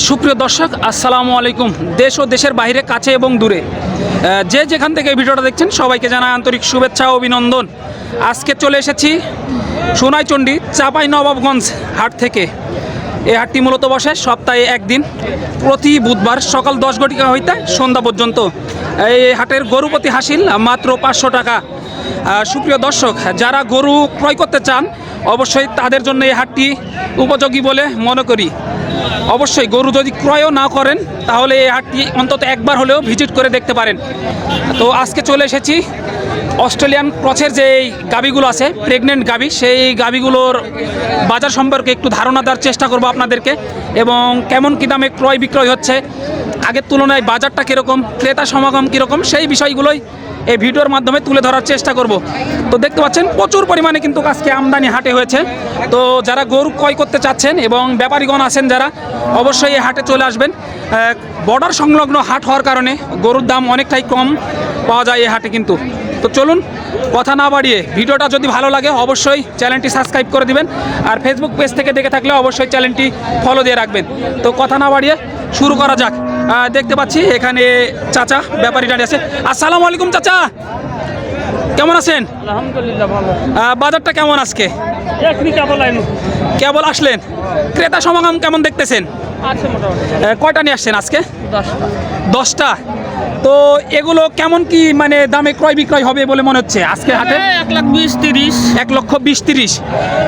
সুপ্রিয় দর্শক, আসসালামু আলাইকুম। দেশ ও দেশের বাইরে, কাছে এবং দূরে। যে যেখান থেকে ভিডিওটা দেখছেন, সবাইকে জানাই আন্তরিক শুভেচ্ছা ও অভিনন্দন। আজকে চলে এসেছি সোনাইচণ্ডী, চাপাই নবাবগঞ্জ হাট থেকে। এই হাটটি মূলত বসে সপ্তাহে একদিন, প্রতি বুধবার সকাল দশ ঘটিকা হইতে সন্ধ্যা পর্যন্ত। এই হাটের গরুপতি হাসিল মাত্র পাঁচশো টাকা। সুপ্রিয় দর্শক, যারা গরু ক্রয় করতে চান, অবশ্যই তাদের জন্য এই হাটটি উপযোগী বলে মনে করি। অবশ্যই গরু যদি ক্রয়ও না করেন, তাহলে এই হাটটি অন্তত একবার হলেও ভিজিট করে দেখতে পারেন। তো আজকে চলে এসেছি অস্ট্রেলিয়ান ক্রচের যে গাবিগুলো আছে প্রেগনেন্ট গাবি, সেই গাবিগুলোর বাজার সম্পর্কে একটু ধারণা দেওয়ার চেষ্টা করব আপনাদেরকে এবং কেমন কী দামে ক্রয় বিক্রয় হচ্ছে, আগের তুলনায় বাজারটা কীরকম, ক্রেতা সমাগম কীরকম, সেই বিষয়গুলোই এই ভিডিওর মাধ্যমে তুলে ধরার চেষ্টা করব। তো দেখতে পাচ্ছেন, প্রচুর পরিমাণে কিন্তু আজকে আমদানি হাটে হয়েছে। তো যারা গরু ক্রয় করতে চাচ্ছেন এবং ব্যাপারীগণ আছেন যারা, অবশ্যই এই হাটে চলে আসবেন। বর্ডার সংলগ্ন হাট হওয়ার কারণে গরুর দাম অনেকটাই কম পাওয়া যায় এই হাটে কিন্তু। তো চলুন, কথা না বাড়িয়ে ভিডিওটা যদি ভালো লাগে, অবশ্যই চ্যানেলটি সাবস্ক্রাইব করে দিবেন। আর ফেসবুক পেজ থেকে দেখে থাকলে অবশ্যই চ্যানেলটি ফলো দিয়ে রাখবেন। তো কথা না বাড়িয়ে শুরু করা যাক। দেখতে পাচ্ছি এখানে চাচা ব্যাপারী দাঁড়িয়ে আছে। আসসালামু আলাইকুম চাচা। কেমন আছেন? আলহামদুলিল্লাহ ভালো। বাজারটা কেমন আজকে? কেবল আসলেন। ক্রেতা সমাগম কেমন দেখতেছেন? কয়টা নিয়ে আসছেন আজকে? দশটা। তো এগুলো কেমন কি মানে দামে ক্রয় বিক্রয় হবে বলে মনে হচ্ছে আজকে হাটে? এই এক লাখ বিশ তিরিশ। এক লক্ষ বিশ তিরিশ।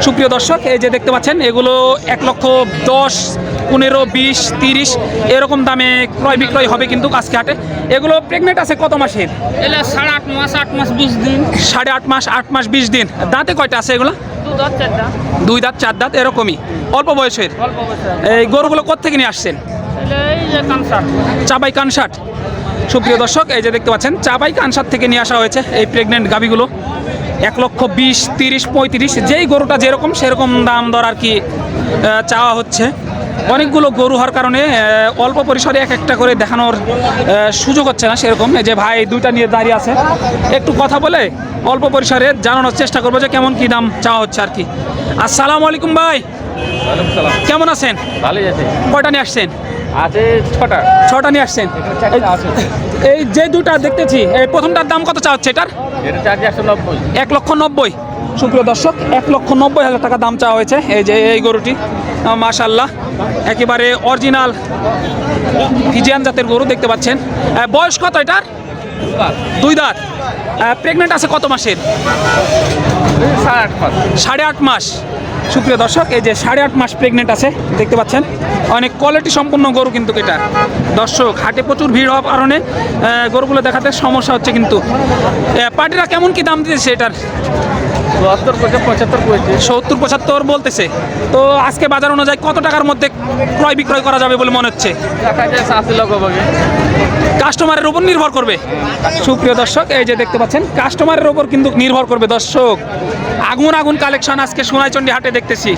সুপ্রিয় দর্শক এই যে দেখতে পাচ্ছেন এগুলো এক লক্ষ দশ পনেরো বিশ তিরিশ এরকম দামে ক্রয় বিক্রয় হবে কিন্তু আজকে হাটে। এগুলো প্রেগনেন্ট আছে কত মাসের? সাড়ে আট মাস আট মাস বিশ দিন। সাড়ে আট মাস আট মাস বিশ দিন। দাঁতে কয়টা আছে এগুলো? দুই দাঁত চার দাঁত এরকমই। অল্প বয়সের? এই গরুগুলো কোথেকে নিয়ে আসছেন? চাবাই কানসাট সুপ্রিয় দর্শক এই যে দেখতে পাচ্ছেন চাবাই কানসাট থেকে নিয়ে আসা হয়েছে এই প্রেগনেন্ট গাভিগুলো। এক লক্ষ বিশ তিরিশ পঁয়ত্রিশ যেই গরুটা যেরকম সেরকম দাম দর আর কি চাওয়া হচ্ছে। অনেকগুলো গরু হওয়ার কারণে অল্প পরিসরে এক একটা করে দেখানোর সুযোগ হচ্ছে না সেরকম। এই যে ভাই দুইটা নিয়ে দাঁড়িয়ে আছে। একটু কথা বলে অল্প পরিসরে জানানোর চেষ্টা করব যে কেমন কি দাম চাওয়া হচ্ছে আর কি। আসসালামু আলাইকুম ভাই। কেমন আছেন? ভালোই আছে। কয়টা নিয়ে আসছেন? আছে ছটা। ছটা নিয়ে আসছেন। এই যে দুটা দেখতেছি এই প্রথমটার দাম কত এটার? এক লক্ষ নব্বই। সুপ্রিয় দর্শক এক লক্ষ নব্বই হাজার টাকা দাম চাওয়া হয়েছে। এই যে এই গরুটি মাশাল্লাহ একেবারে অরিজিনাল ফিজিয়ান জাতের গরু দেখতে পাচ্ছেন। বয়স কত এটার? দুই দাঁত। প্রেগনেন্ট আছে কত মাসের? সাড়ে আট মাস। সাড়ে আট মাস। সুপ্রিয় দর্শক, এই যে সাড়ে আট মাস প্রেগনেন্ট আছে, দেখতে পাচ্ছেন। অনেক কোয়ালিটি সম্পূর্ণ গরু কিন্তু এটা। দর্শক, হাটে প্রচুর ভিড় হওয়ার কারণে গরুগুলো দেখাতে সমস্যা হচ্ছে কিন্তু। পার্টিরা কেমন কি দাম দিতেছে এটার? চুয়াত্তর পঁচাত্তর সত্তর পঁচাত্তর বলতেছে। তো আজকে বাজার অনুযায়ী কত টাকার মধ্যে ক্রয় বিক্রয় করা যাবে বলে মনে হচ্ছে? কাস্টমারের উপর নির্ভর করবে। সুপ্রিয় দর্শক এই যে দেখতে পাচ্ছেন কাস্টমারের উপর কিন্তু নির্ভর করবে। দর্শক আগুন আগুন কালেকশন আজকে সোনাইচন্ডী হাটে দেখতেছি।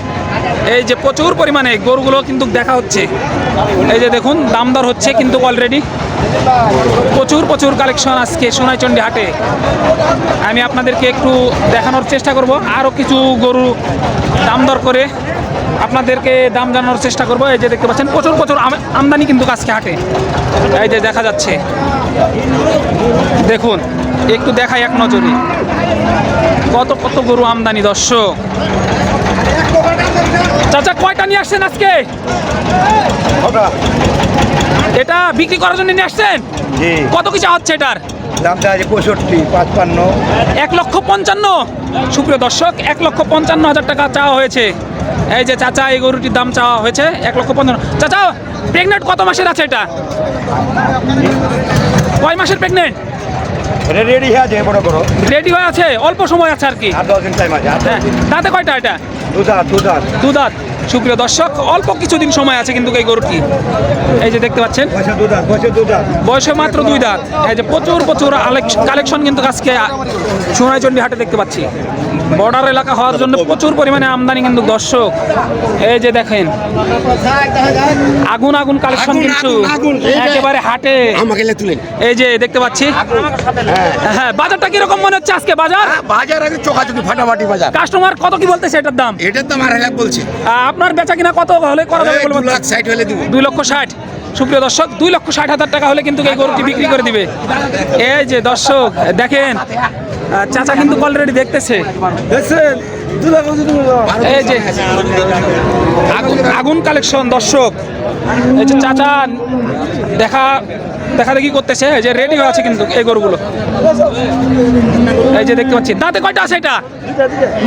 এই যে প্রচুর পরিমাণে গরুগুলো কিন্তু দেখা হচ্ছে। এই যে দেখুন, দাম দর হচ্ছে কিন্তু অলরেডি প্রচুর প্রচুর কালেকশন আজকে সোনাইচন্ডী হাটে। আমি আপনাদেরকে একটু দেখানোর চেষ্টা করব আরও কিছু গরু দাম দর করে আপনাদেরকে দাম জানানোর চেষ্টা করব। এই যে দেখতে পাচ্ছেন, প্রচুর প্রচুর আমদানি কিন্তু আজকে হাটে। এই যে দেখা যাচ্ছে। দেখুন, একটু দেখাই এক নজরে। কত কত গরু আমদানি, দর্শক। চাচা কয়টা নিয়ে আসছেন আজকে? এটা বিক্রি করার জন্য নিয়ে আসছেন? কত কিছু হচ্ছে এটার? দামটা আছে পঁয়ষট্টি পাঁচপান্ন। এক লক্ষ পঞ্চান্ন? সুপ্রিয় দর্শক এক লক্ষ পঞ্চান্ন হাজার টাকা চাওয়া হয়েছে। এই যে চাচা এই গরুটির দাম চাওয়া হয়েছে এক লক্ষ পঞ্চান্ন। চাচা প্রেগনেন্ট কত মাসের আছে এটা? কয় মাসের প্রেগনেন্ট রেডি হয়ে আছে বড় করো রেডি হয়ে আছে অল্প সময় আছে আর কি। আছে হ্যাঁ দাঁতে কয়টা এটা? দুধার দুধ দুদাঁত সুপ্রিয় দর্শক অল্প কিছুদিন সময় আছে কিন্তু এই গরুটি এই যে দেখতে পাচ্ছেন। বয়সে মাত্র দুই দাঁত। এই যে প্রচুর প্রচুর কালেকশন কিন্তু আজকে সোনাইচন্ডী হাটে দেখতে পাচ্ছি। বর্ডার এলাকা হওয়ার জন্য প্রচুর পরিমাণে আমদানি কিন্তু দর্শক। এই যে দেখেন আগুন আগুন কালেকশন কিন্তু একেবারে হাটে। আমাকে লে তুলেন। এই যে দেখতে পাচ্ছি। হ্যাঁ। বাজারটা কীরকম মনে হচ্ছে আজকে বাজার? বাজার আগে চোখাচোখি ফাটাফাটি বাজার। কাস্টমার কত কি বলতেছে এটার দাম? এটার দাম আড়াই লাখ বলছে। আপনার বেচা কিনা কত হলে করা যাবে দুই লক্ষ ষাট। সুপ্রিয় দর্শক দুই লক্ষ ষাট হাজার টাকা হলে কিন্তু এই গরুটি বিক্রি করে দিবে। এই যে দর্শক দেখেন চাচা কিন্তু অলরেডি দেখতেছে। এই যে আগুন আগুন কালেকশন দর্শক। এই যে চাচা দেখা দেখা দেখি করতেছে যে রেডি হয়ে আছে কিন্তু এই গরুগুলো। এই যে দেখতে পাচ্ছি দাঁতে কয়টা আছে এটা?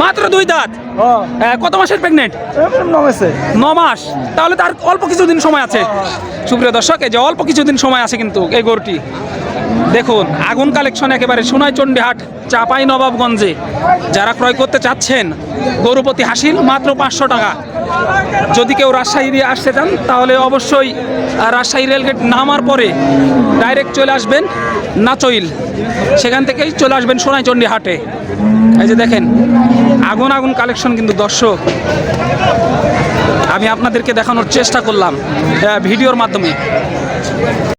মাত্র দুই দাঁত? আহ, কত মাসের প্রেগনেন্ট ন মাস। তাহলে তার অল্প কিছুদিন সময় আছে। সুপ্রিয় দর্শক এই যে অল্প কিছুদিন সময় আছে কিন্তু এই গরুটি। দেখুন, আগুন কালেকশন একেবারে সোনাই চণ্ডীহাট, চাপাই নবাবগঞ্জে। যারা ক্রয় করতে চাচ্ছেন, গরুপতি হাসিল, মাত্র পাঁচশো টাকা। যদি কেউ রাজশাহী দিয়ে আসতে চান, তাহলে অবশ্যই রাজশাহী রেলগেট নামার পরে ডাইরেক্ট চলে আসবেন নাচইল। সেখান থেকেই চলে আসবেন সোনাইচণ্ডী হাটে এই যে দেখেন, আগুন আগুন কালেকশন কিন্তু দর্শক। আমি আপনাদেরকে দেখানোর চেষ্টা করলাম ভিডিওর মাধ্যমে।